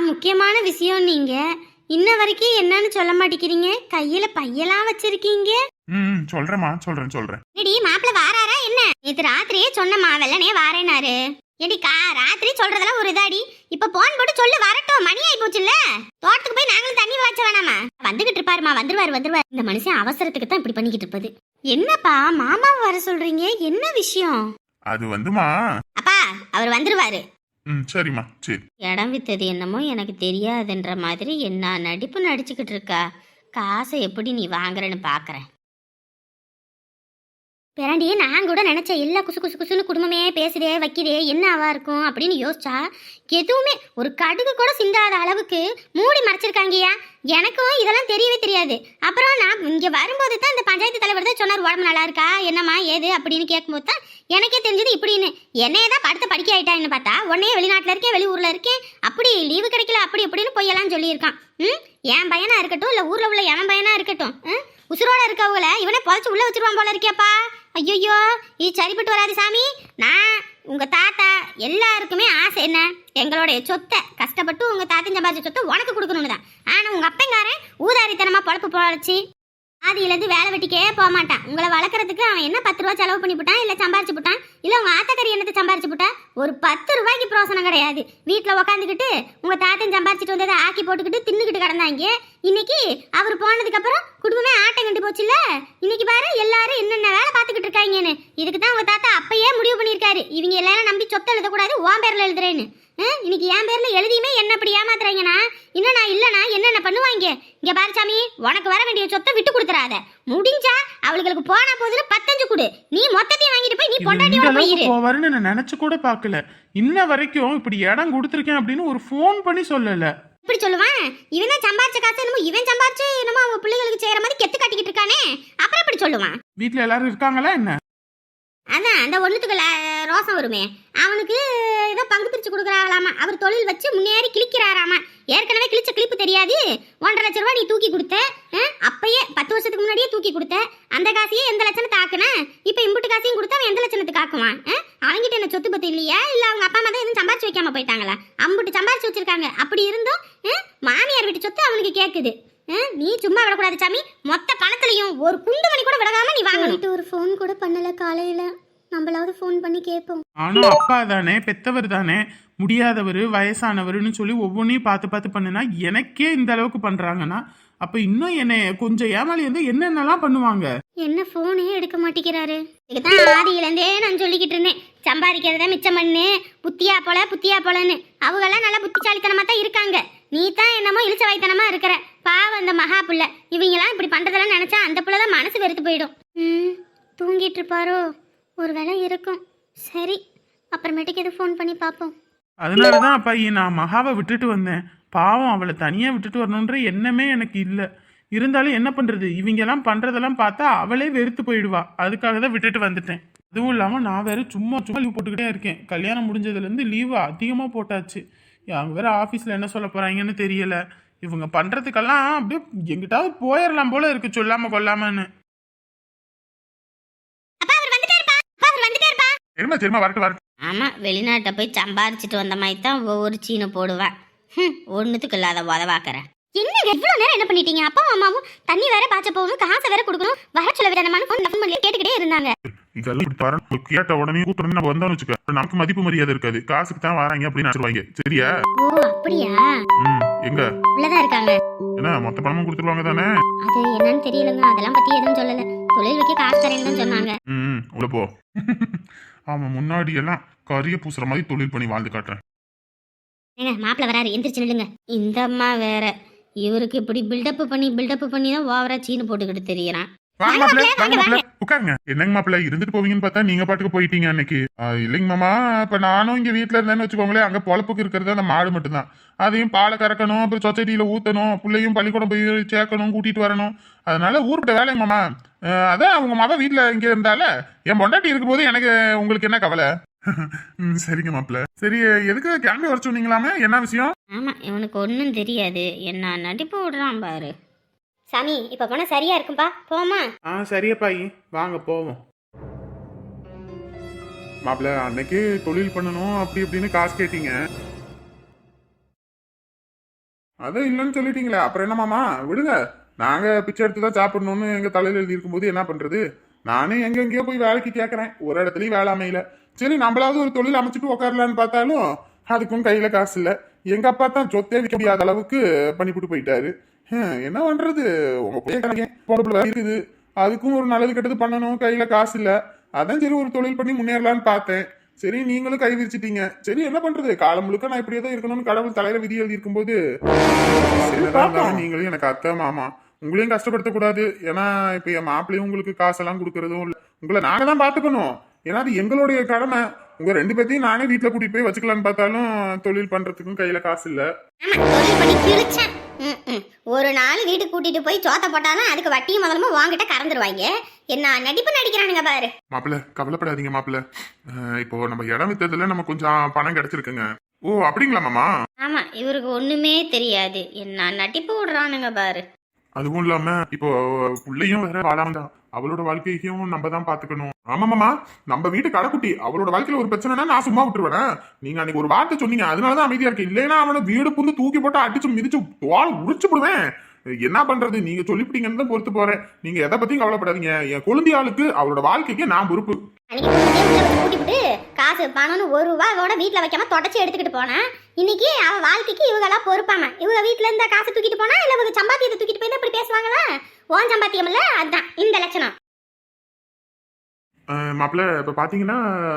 முக்கியமான விஷயம் நீங்க. இன்ன வரைக்கும் என்னன்னு சொல்ல மாட்டேங்கிறீங்க. கையில பையெல்லாம் வச்சிருக்கீங்க. ம் சொல்றேம்மா சொல்றேன் சொல்றேன். எடி மாப்பிள்ள வாராரா என்ன? நேத்து ராத்திரியே சொன்னமா வெள்ளனே வாரேனாரு. எடி கா ராத்திரி சொல்றதெல்லாம் ஒரு இதாடி. இப்ப போன் போட்டு சொல்லு வரட்டும் மணி ஆயி போச்சுல்ல. தோட்டத்துக்கு போய் நாங்களும் தண்ணி வாய்ச்ச வேணாமா? வந்துகிட்டு இருப்பாருமா வந்துருவாரு வந்துருவாரு. இந்த மனுஷன் அவசரத்துக்கு தான் இப்படி பண்ணிக்கிட்டு இருப்பது. என்னப்பா மாமாவை வர சொல்றீங்க? என்ன விஷயம்? அது வந்துமா? அப்பா அவர் வந்துருவாரு. ம் சரிம்மா. சரி. இடம் வித்தது என்னமோ எனக்கு தெரியாதுன்ற மாதிரி என்ன நடிப்பு நடிச்சுக்கிட்டு இருக்கா? காசை எப்படி நீ வாங்குறேன்னு பார்க்குறேன் பிறண்டி நான் கூட நினச்சேன் எல்லா குசு குசு குசுன்னு குடும்பமே பேசுதே வைக்குதே என்ன ஆவா இருக்கும் அப்படின்னு யோசிச்சா எதுவுமே ஒரு கடுகு கூட சிந்தாத அளவுக்கு மூடி மறைச்சிருக்காங்கய்யா. எனக்கும் இதெல்லாம் தெரியவே தெரியாது. அப்புறம் நான் இங்கே வரும்போது தான் இந்த பஞ்சாயத்து தலைவர் தான் சொன்னார் உடம்பு நல்லா இருக்கா? என்னம்மா ஏது? அப்படின்னு கேட்கும்போது தான் எனக்கே தெரிஞ்சது இப்படின்னு. என்னையே தான் படுத்த படிக்க ஆயிட்டான்னு பார்த்தா உடனே வெளிநாட்டில் இருக்கேன் வெளியூரில் இருக்கேன். அப்படி லீவு கிடைக்கல அப்படி இப்படின்னு பொய்யெல்லாம் சொல்லியிருக்கான். ம்? என் பையனாக இருக்கட்டும் இல்லை ஊரில் உள்ள எவன் பையனாக இருக்கட்டும் உசுரோட இருக்கவங்கள இவனை பொழைச்சி உள்ளே வச்சிருவான் போல இருக்கியாப்பா. ஐயோ இது சரிப்பட்டு வராது சாமி. நான் உங்கள் தாத்தா எல்லாருக்குமே ஆசை என்ன? எங்களுடைய சொத்தை கஷ்டப்பட்டு உங்கள் தாத்தன் சம்பாதிச்ச சொத்தை உனக்கு கொடுக்கணும்னு தான். ஆனால் உங்கள் அப்பங்காரன் ஊதாரித்தனமாக பொழப்பு பொழைச்சி ஆதியிலேருந்து வேலை வெட்டிக்கே போக மாட்டான். உங்களை வளர்க்குறதுக்கு அவன் என்ன பத்து ரூபா செலவு பண்ணி போட்டான் இல்லை சம்பாரிச்சு போட்டான்? இல்லை உங்கள் ஆத்தக்கறி என்னத்தை சம்பாரிச்சு போட்டா? ஒரு பத்து ரூபாய்க்கு பிரோசனம் கிடையாது. வீட்டில் உக்காந்துக்கிட்டு உங்கள் தாத்தன் சம்பாரிச்சிட்டு வந்ததை ஆக்கி போட்டுக்கிட்டு தின்னுக்கிட்டு கிடந்தாங்க. இன்னைக்கு அவர் போனதுக்கப்புறம் குடும்பமே ஆட்டம் கண்டு போச்சுல்ல? இன்னைக்கு பாரு எல்லாரும் என்னென்ன வேலை பார்த்துக்கிட்டு இருக்காங்கன்னு. இதுக்கு தான் உங்கள் தாத்தா அப்பயே முடிவு பண்ணியிருக்காரு. இவங்க எல்லாரும் நம்பி சொத்தை எழுதக்கூடாது உன் பேரில் எழுதுறேன்னு. இன்னைக்கு என் பேர்ல எழுதியுமே என்ன அப்படி ஏமாத்துறாங்கண்ணா இன்னும் நான் இல்லைனா என்னென்ன பண்ணுவாங்க? இங்க பாரு சாமி உனக்கு வர வேண்டிய சொத்தை விட்டு கொடுத்துறாத. முடிஞ்சா அவளுக்கு போனா போதுன்னு பத்தஞ்சு கொடு. நீ மொத்தத்தையும் வாங்கிட்டு போய் நீ பொண்டாட்டியோட அளவுக்கு போவாருன்னு நான் நினைச்சு கூட பார்க்கல. இன்ன வரைக்கும் இப்படி இடம் கொடுத்துருக்கேன் அப்படின்னு ஒரு ஃபோன் பண்ணி சொல்லல. இப்படி சொல்லுவான்? இவன் தான் சம்பாரிச்ச காசு என்னமோ இவன் சம்பாரிச்சு என்னமோ அவங்க பிள்ளைகளுக்கு செய்யற மாதிரி கெத்து காட்டிக்கிட்டு இருக்கானே. அப்புறம் இப்படி சொல்லுவான்? வீட்ல எல்லாரும் இருக்காங்களா என்ன? அதான் அந்த ஒண்ணுத்துக்கு ரோசம் வருமே. அவனுக்கு ஏதோ பங்கு பிரித்து கொடுக்குறாங்களாமா. அவர் தொழில் வச்சு முன்னேறி கிழிக்கிறாராமா. ஏற்கனவே கிழிச்ச கிளிப்பு தெரியாது. ஒன்றரை லட்ச ரூபா நீ தூக்கி கொடுத்த அப்பயே பத்து வருஷத்துக்கு முன்னாடியே தூக்கி கொடுத்த அந்த காசையே எந்த லட்சணத்தை ஆக்குன? இப்போ இம்புட்டு காசையும் கொடுத்தா அவன் எந்த லட்சணத்துக்கு ஆக்குவான் ஆ? அவன்கிட்ட என்ன சொத்து பத்து இல்லையா? இல்லை அவங்க அப்பா அம்மா தான் எதுவும் சம்பாரிச்சு வைக்காம போயிட்டாங்களா? அம்புட்டு சம்பாரிச்சு வச்சிருக்காங்க. அப்படி இருந்தும் மாமியார் வீட்டு சொத்து அவனுக்கு கேட்குது நீ சும்மா விடக்கூடாது சாமி. மொத்த பணத்துலயும் ஒரு குண்டு மணி கூட விடகாம நீ வாங்கணும். ஒரு ஃபோன் கூட பண்ணல காலையில. நம்மளாவது ஃபோன் பண்ணி கேட்போம். ஆனா அப்பா தானே பெத்தவர் தானே முடியாதவர் வயசானவர்னு சொல்லி ஒவ்வொன்றையும் பார்த்து பார்த்து பண்ணுனா எனக்கே இந்த அளவுக்கு பண்றாங்கன்னா அப்ப இன்னும் என்னை கொஞ்சம் ஏமாளி வந்து என்னென்னலாம் பண்ணுவாங்க? என்ன ஃபோனே எடுக்க மாட்டேங்கிறாரு. இதுதான் ஆதியிலேருந்தே நான் சொல்லிக்கிட்டு இருந்தேன். சம்பாதிக்கிறத மிச்சம் பண்ணு. புத்தியா போல புத்தியா போலன்னு. அவங்கெல்லாம் நல்லா புத்திசாலித்தனமா தான் இருக்காங்க. நீ தான் என்னமோ இழிச்ச வாய்த்தனமா இருக்கிற. பாவம் அந்த மகா புள்ள. இவங்கெல்லாம் இப்படி பண்ணுறதெல்லாம் நினச்சா அந்த புள்ள தான் மனசு வெறுத்து போயிடும். ம் தூங்கிட்டு இருப்பாரோ? ஒரு வேளை இருக்கும். சரி அப்புறமேட்டுக்கு எது ஃபோன் பண்ணி பார்ப்போம். அதனால தான் அப்பா நான் மகாவை விட்டுட்டு வந்தேன். பாவம் அவளை தனியாக விட்டுட்டு வரணுன்ற எண்ணமே எனக்கு இல்லை. இருந்தாலும் என்ன பண்ணுறது இவங்கெல்லாம் பண்ணுறதெல்லாம் பார்த்தா அவளே வெறுத்து போயிடுவா. அதுக்காக தான் விட்டுட்டு வந்துட்டேன். அதுவும் இல்லாமல் நான் வேற சும்மா சும்மா லீவ் போட்டுக்கிட்டே இருக்கேன். கல்யாணம் முடிஞ்சதுலேருந்து லீவு அதிகமாக போட்டாச்சு. அவங்க வேறு ஆஃபீஸில் என்ன சொல்ல போகிறாங்கன்னு தெரியலை. இவங்க பண்றதுக்கெல்லாம் அப்படியே எங்கிட்டாவது போயிடலாம் போல இருக்கு சொல்லாம கொல்லாமன்னு. சரிம்மா சரிம்மா வரட்டு வரட்டு ஆமா வெளிநாட்டை போய் சம்பாரிச்சிட்டு வந்த மாதிரி தான் ஒவ்வொரு சீனை போடுவேன் ஹம், ஒண்ணுத்துக்கு இல்லாத உதவாக்குறேன் என்னங்க இவ்வளவு நேரம் என்ன பண்ணிட்டீங்க? அப்பா அம்மாவும் தண்ணி வேற பாய்ச்ச போகணும் காசை வேற கொடுக்கணும் வர சொல்ல விடணுமான்னு ஃபோன் பண்ணி கேட்டுக்கிட்டே இருந்தாங்க. இதெல்லாம் இப்படி கேட்ட உடனே கூப்பிட்டு நம்ம வந்தோம்னு வச்சுக்க நமக்கு மதிப்பு மரியாதை இருக்காது. காசுக்கு தான் வராங்க அப்படின்னு நினைச்சிருவாங்க. சரியா? ஓ அப்படியா? ம் எங்க? உள்ளதான் இருக்காங்க. என்ன மொத்த பணமும் கொடுத்துருவாங்க தானே? அது என்னன்னு தெரியலங்க. அதெல்லாம் பத்தி எதுவும் சொல்லல. தொழில் வைக்க காசு தரேன்னு சொன்னாங்க. ம், உள்ள போ. ஆமா முன்னாடி எல்லாம் கரிய பூசுற மாதிரி தொழில் பண்ணி வாழ்ந்து காட்டுறேன். ஏங்க மாப்பிள்ள வராரு. எந்திரிச்சு நில்லுங்க. இந்த அம்மா வேற. இவருக்கு இப்படி பில்டப் பண்ணி பில்டப் பண்ணி தான் ஓவரா சீனு போட்டுக்கிட்டு தெரியறான். வாங்க மாப்பிள்ள வாங்க மாப்பிள்ள. உட்காருங்க. என்னங்க மாப்பிள்ள இருந்துட்டு போவீங்கன்னு பார்த்தா நீங்க பாட்டுக்கு போயிட்டீங்க அன்னைக்கு. இல்லைங்க மாமா இப்ப நானும் இங்க வீட்டுல இருந்தேன்னு வச்சுக்கோங்களேன் அங்க பொழப்புக்கு இருக்கிறது அந்த மாடு மட்டும்தான். அதையும் பாலை கறக்கணும் அப்புறம் சொசைட்டியில ஊத்தணும் பிள்ளையும் பள்ளிக்கூடம் போய் சேர்க்கணும் கூட்டிட்டு வரணும். அதனால ஊர்கிட்ட வேலைங்க மாமா. அதான் அவங்க மக வீட்டுல இங்க இருந்தால என் பொண்டாட்டி இருக்கும்போது எனக்கு உங்களுக்கு என்ன கவலை? ம், சரிங்க மாப்பிள்ள சரி எதுக்கு கிளம்பி வர சொன்னீங்களாமே? என்ன விஷயம்? ஆமா இவனுக்கு ஒன்றும் தெரியாது. என்ன நடிப்பு விடுறான் பாரு. சாமி இப்ப போனா சரியா இருக்கும்பா? போமா? ஆ சரியப்பாயி வாங்க போவோம். மாப்பிள்ள அன்னைக்கு தொழில் பண்ணணும் அப்படி இப்படின்னு காசு கேட்டீங்க. அது இல்லைன்னு சொல்லிட்டீங்களே. அப்புறம் என்ன மாமா? விடுங்க. நாங்க பிச்சை எடுத்து தான் சாப்பிடணும்னு எங்க தலையில எழுதி இருக்கும்போது என்ன பண்றது? நானே எங்கெங்கேயோ போய் வேலைக்கு கேட்கறேன் ஒரு இடத்துலயும் வேலை அமையல. சரி நம்மளாவது ஒரு தொழில் அமைச்சிட்டு உட்காரலான்னு பார்த்தாலும் அதுக்கும் கையில காசு இல்ல. எங்க அப்பா தான் சொத்தே விற்க முடியாத அளவுக்கு பண்ணிவிட்டு போயிட்டாரு. ஹம், என்ன பண்றது? உங்க பையன் பொறுப்புல இருக்குது. அதுக்கும் ஒரு நல்லது கெட்டது பண்ணணும். கையில காசு இல்ல. அதான் சரி ஒரு தொழில் பண்ணி முன்னேறலான்னு பார்த்தேன். சரி நீங்களும் கை விரிச்சிட்டீங்க. சரி என்ன பண்றது? காலம் முழுக்க நான் இப்படியே தான் இருக்கணும்னு கடவுள் தலையில விதி எழுதி இருக்கும்போது நீங்களும் எனக்கு அத்தை மாமா உங்களையும் கஷ்டப்படுத்த கூடாது ஏன்னா இப்ப என் மாப்பிள்ளையும் உங்களுக்கு காசெல்லாம் கொடுக்கறதும் இல்ல. உங்களை நாங்க தான் பாத்துக்கணும். ஏன்னா அது எங்களுடைய கடமை. உங்க ரெண்டு பேர்த்தையும் நானே வீட்டுல கூட்டிட்டு போய் வச்சுக்கலாம்னு பார்த்தாலும் தொழில் பண்றதுக்கும் கையில காசு இல்ல. ஒரு நாள் வீட்டுக்கு கூட்டிட்டு போய் சோத்த போட்டாலும் அதுக்கு வட்டியும் முதலமா வாங்கிட்ட கறந்துருவாங்க. என்ன நடிப்பு நடிக்கிறானுங்க பாரு. மாப்பிள்ள கவலைப்படாதீங்க மாப்பிள்ள. இப்போ நம்ம இடம் வித்ததுல நம்ம கொஞ்சம் பணம் கிடைச்சிருக்குங்க. ஓ அப்படிங்களா மாமா? ஆமா இவருக்கு ஒண்ணுமே தெரியாது. என்ன நடிப்பு விடுறானுங்க பாரு. அதுவும் இல்லாம இப்போ புள்ளையும் வேற வாழாம தான் அவளோட வாழ்க்கையும் நம்ம தான் பாத்துக்கணும் ஆமாமாமா நம்ம வீட்டு கடைக்குட்டி அவளோட வாழ்க்கையில ஒரு பிரச்சனைனா நான் சும்மா விட்டுருவேன். நீங்க அன்னைக்கு ஒரு வார்த்தை சொன்னீங்க அதனாலதான் அமைதியா இருக்கு இல்லைன்னா அவனை வீடு புந்து தூக்கி போட்டு அடிச்சு மிதிச்சு தோல் உரிச்சு விடுவேன். என்ன பண்றது? நீங்க சொல்லிவிட்டீங்கன்னு தான் பொறுத்து போறேன். நீங்க எதை பத்தியும் கவலைப்படாதீங்க. என் குழந்தை ஆளுக்கு அவளோட வாழ்க்கைக்கு நான் பொறுப்பு. காசு பணம்னு ஒரு ரூபாவோட வீட்டில் வைக்காம தொடச்சி எடுத்துக்கிட்டு போனேன். இன்னைக்கு அவ வாழ்க்கைக்கு இவங்கெல்லாம் பொறுப்பாம? இவங்க வீட்டில் இருந்த காசு தூக்கிட்டு போனா இல்ல இவங்க சம்பா தூக்கிட்டு போய் தான் இப்படி பேசுவாங்களா? ஓன் சம்பாத்தியம் இல்ல இந்த லட்சணம். மாப்பிள்ள இப்ப பாத்தீங்கன்னா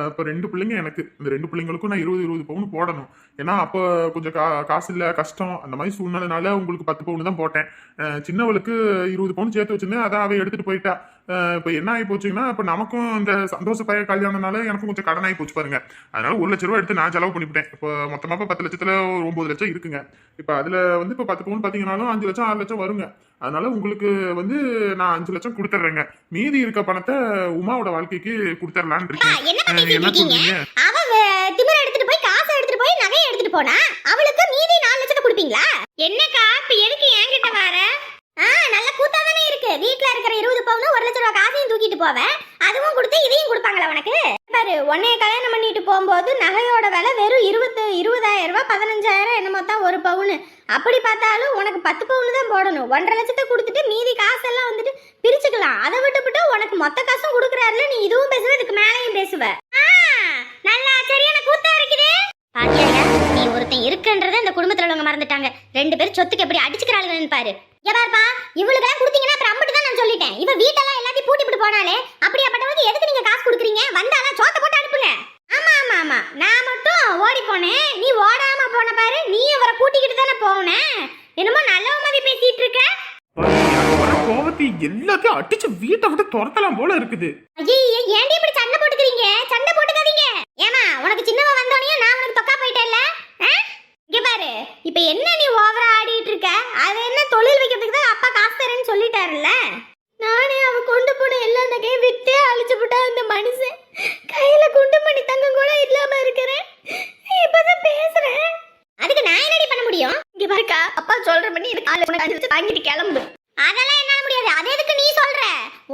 இப்ப ரெண்டு பிள்ளைங்க எனக்கு. இந்த ரெண்டு பிள்ளைங்களுக்கும் நான் இருபது இருபது பவுன் போடணும். ஏன்னா அப்போ கொஞ்சம் கா காசு இல்ல கஷ்டம். அந்த மாதிரி சூழ்நிலைனால உங்களுக்கு பத்து பவுன் தான் போட்டேன். சின்னவளுக்கு இருபது பவுன் சேர்த்து வச்சிருந்தேன். அதை அவ எடுத்துட்டு போயிட்டா. இப்ப என்ன ஆகி போச்சுங்கன்னா இப்ப நமக்கும் இந்த சந்தோஷ பைய கல்யாணம்னால எனக்கும் கொஞ்சம் கடன் ஆகி போச்சு பாருங்க. அதனால ஒரு லட்ச ரூபா எடுத்து நான் செலவு பண்ணிவிட்டேன். இப்போ மொத்தமா இப்ப பத்து லட்சத்துல ஒரு ஒன்பது லட்சம் இருக்குங்க. இப்ப அதுல வந்து இப்ப பத்து பவுன் பாத்தீங்கன்னாலும் அஞ்சு லட்சம் ஆறு லட்சம் வருங்க. அதனால உங்களுக்கு வந்து நான் அஞ்சு லட்சம் கொடுத்துட்றேங்க மீதி இருக்க பணத்தை உமாவோட வாழ்க்கைக்கு கொடுத்துடலான்னு இருக்கேன். என்ன சொல்றீங்க? எடுத்துட்டு போய் காசை எடுத்துட்டு போய் நகையை எடுத்துட்டு போனா அவளுக்கு மீதி நாலு லட்சத்தை கொடுப்பீங்களா? என்னக்கா இப்ப எதுக்கு என்கிட்ட வர ஆ நல்ல கூத்தா தானே இருக்கு வீட்ல இருக்கிற இருபது பவுன் ஒரு லட்ச ரூபா காசையும் தூக்கிட்டு போவேன். அதுவும் கொடுத்து இதையும் கொடுப்பாங்களா உனக்கு? பாரு உன்னைய கல்யாணம் பண்ணிட்டு போகும்போது நகையோட விலை வெறும் இருபத்து இருபதாயிரம் ரூபாய் பதினஞ்சாயிரம் என்னமோ தான் ஒரு பவுனு. அப்படி பார்த்தாலும் உனக்கு பத்து பவுன் தான் போடணும். ஒன்றரை லட்சத்தை கொடுத்துட்டு மீதி காசெல்லாம் வந்துட்டு பிரிச்சுக்கலாம். அதை விட்டுவிட்டு உனக்கு மொத்த காசும் கொடுக்குறாருல நீ இதுவும் பேசுவ இதுக்கு மேலேயும் பேசுவ. நல்லா சரியான கூத்தா இருக்குதே. பாத்தியாயா நீ ஒருத்தன் இருக்குன்றத இந்த குடும்பத்துல உள்ளவங்க மறந்துட்டாங்க. ரெண்டு பேரும் சொத்துக்கு எப்படி அடிச்சு பாரு இங்க பாருப்பா இவளுக்கெல்லாம் கொடுத்தீங்கன்னா அப்புறம் அம்பிட்டு தான் நான் சொல்லிட்டேன் இவ வீட்டெல்லாம் எல்லாத்தையும் பூட்டி போட்டு போனாலே அப்படியாப்பட்டவளுக்கு எதுக்கு நீங்க காசு கொடுக்குறீங்க வந்தாலாம் சோத்த போட்டு அனுப்புங்க ஆமா ஆமா ஆமா நான் மட்டும் ஓடி போனேன் நீ ஓடாம போன பாரு. நீ அவரை கூட்டிக்கிட்டு தானே போனேன் என்னமோ நல்லவ மாதிரி பேசிட்டு இருக்க. கோவத்தை எல்லாத்தையும் அடிச்சு வீட்டை விட்டு துரத்தலாம் போல இருக்குது. ஐயே ஏன்டி இப்படி சண்டை போட்டுக்கிறீங்க? சண்டை போட்டுக்காதீங்க. ஏமா உனக்கு சின்னவ வந்தோனே நான் உனக்கு தொக்கா போயிட்டேன்ல. ஆ? இங்க பாரு. இப்ப என்ன நீ ஓவரா ஆடிட்டு இருக்க? அது என்ன தொழில் வைக்கிறதுக்கு தான் அப்பா காசு தரேன்னு சொல்லிட்டாருல்ல? நானே அவ கொண்டு போன எல்லா நகையும் வித்தே அழிச்சு விட்டா அந்த மனுஷன் கையில குண்டு மணி தங்கம் கூட இல்லாம இருக்கிறேன் இப்பதான் பேசுறேன் அதுக்கு நான் என்னடி பண்ண முடியும் இங்க பாருக்கா அப்பா சொல்ற பண்ணி இதுக்கு ஆளு உனக்கு அடிச்சு வாங்கிட்டு கிளம்பு அதெல்லாம் என்னால முடியாது அது எதுக்கு நீ சொல்ற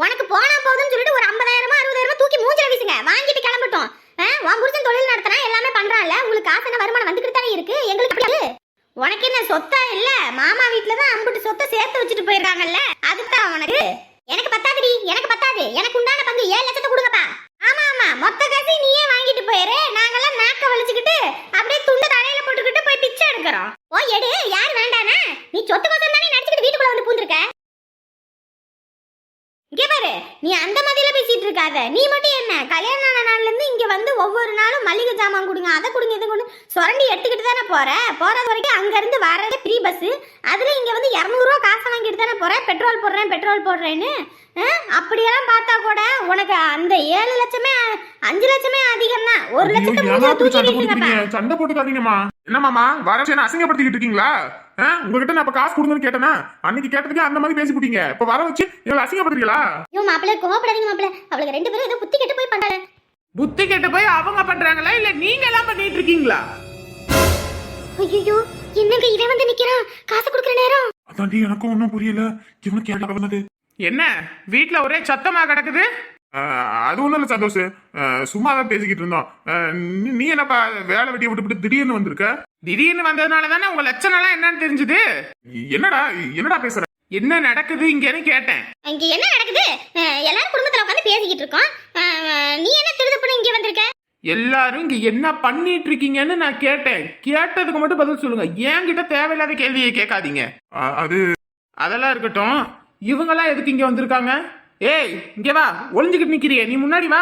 உனக்கு போனா போதும்னு சொல்லிட்டு ஒரு ஐம்பதாயிரமா அறுபதாயிரமா தூக்கி மூஞ்சில வீசுங்க. வாங்கிட்டு கிளம்பட்டும். ஆ, உன் புருஷன் தொழில் நடத்தினா எல்லாமே பண்றான்ல. உங்களுக்கு காசு என்ன வருமானம் வந்துக்கிட்டு தானே இருக்கு? எங்களுக்கு அப்படி உனக்கு என்ன சொத்தா இல்ல? மாமா வீட்டுல தான் அம்புட்டு சொத்தை சேர்த்து வச்சுட்டு போயிடுறாங்கல்ல. அதுதான் உனக்கு. எனக்கு பத்தாதுடி எனக்கு பத்தாது. எனக்கு உண்டான பங்கு ஏழு லட்சத்தை கொடுங்கப்பா. ஆமா ஆமா. மொத்த காசு நீயே வாங்கிட்டு போயிரு. நாங்கெல்லாம் நாக்க வலிச்சுக்கிட்டு அப்படியே துண்டு தலையில போட்டுக்கிட்டு போய் பிச்சை எடுக்கிறோம். ஓ எடு. யார் வேண்டானா? நீ சொத்து கோசம் தானே நடிச்சுக்கிட்டு வீட்டுக்குள்ள வந்து பூந்துருக்க. இங்க பாரு நீ அந்த மாதிரில பேசிட்டு இருக்காத. நீ மட்டும் என்ன? கல்யாணம் ஆன நாள்ல இருந்து இங்க வந்து ஒவ்வொரு நாளும் மளிகை ஜாமான் கொடுங்க அதை கொடுங்க இதை கொடுங்க. சுரண்டி எடுத்துக்கிட்டு தானே போற? போறது வரைக்கும் அங்க இருந்து வரதே ஃப்ரீ பஸ் அதுல இங்க வந்து இரநூறுவா காசை வாங்கிட்டு தானே போற? பெட்ரோல் போடுறேன் பெட்ரோல் போடுறேன்னு? அப்படியெல்லாம் பார்த்தா கூட உனக்கு அந்த ஏழு லட்சமே அஞ்சு லட்சமே அதிகம் தான். ஒரு லட்சத்தை சண்டை போட்டுக்காதீங்கம்மா. என்ன மாமா வர அசிங்கப்படுத்திக்கிட்டு இருக்கீங்களா? உங்ககிட்ட நான் இப்ப காசு கொடுங்கன்னு கேட்டேனா? அன்னைக்கு கேட்டதுக்கு அந்த மாதிரி பேசி போட்டீங்க இப்ப வர வச்சு எங்களை அசிங்கப்படுத்துறீங்களா? ஐயோ மாப்பிள்ள கோவப்படாதீங்க மாப்பிள்ள. அவளுக்கு ரெண்டு பேரும் ஏதோ புத்தி கெட்டு போய் பண்றாங்க. புத்தி கெட்டு போய் அவங்க பண்றாங்களா? இல்ல நீங்க எல்லாம் பண்ணிட்டு இருக்கீங்களா? ஐயோ என்னங்க இவன் வந்து நிக்கிறான்? காசு கொடுக்குற நேரம். அதாண்டி எனக்கும் ஒன்றும் புரியல. இவனுக்கு என்ன? வீட்ல ஒரே சத்தமா கிடக்குது? அது ஒன்றும் இல்லை சந்தோஷ். சும்மா தான் பேசிக்கிட்டு இருந்தோம். நீ- என்னப்பா வேலை வெட்டியை விட்டுவிட்டு திடீர்னு வந்திருக்க? திடீர்னு வந்ததுனால தானே உங்க லட்சணம்லாம் என்னன்னு தெரிஞ்சுது? என்னடா என்னடா பேசுற? என்ன நடக்குது? இங்கன்னு கேட்டேன். இங்க என்ன நடக்குது? எல்லாரும் குடும்பத்துல உட்காந்து பேசிக்கிட்டு இருக்கோம். நீ என்ன திருதுப்புன்னு இங்க வந்திருக்க? எல்லாரும் இங்க என்ன பண்ணிட்டு இருக்கீங்கன்னு நான் கேட்டேன். கேட்டதுக்கு மட்டும் பதில் சொல்லுங்க. என்கிட்ட தேவையில்லாத கேள்வியை கேட்காதீங்க. அது அதெல்லாம் இருக்கட்டும். இவங்கெல்லாம் எதுக்கு இங்க வந்திருக்காங்க? ஏய் இங்க வா. ஒளிஞ்சுக்கிட்டு நிக்கிறிய. நீ முன்னாடி வா.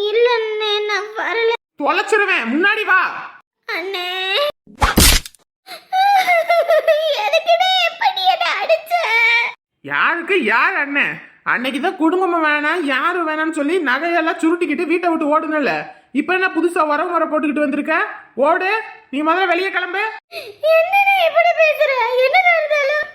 இல்ல அண்ணே நான் வரல. தொலைச்சிருவேன். முன்னாடி வா. அண்ணே. எதுக்குடே இப்படி யாருக்கு? யார் அண்ணன் அன்னைக்கு தான் குடும்பம் வேணாம் யாரும் வேணாம்னு சொல்லி நகையெல்லாம் சுருட்டிக்கிட்டு வீட்டை விட்டு ஓடுனல இப்போ என்ன புதுசா உரம் வர போட்டுக்கிட்டு வந்திருக்க? ஓடு. நீ முதல்ல வெளியே கிளம்பு. என்ன இப்படி பேசுற? என்ன நடந்தாலும்?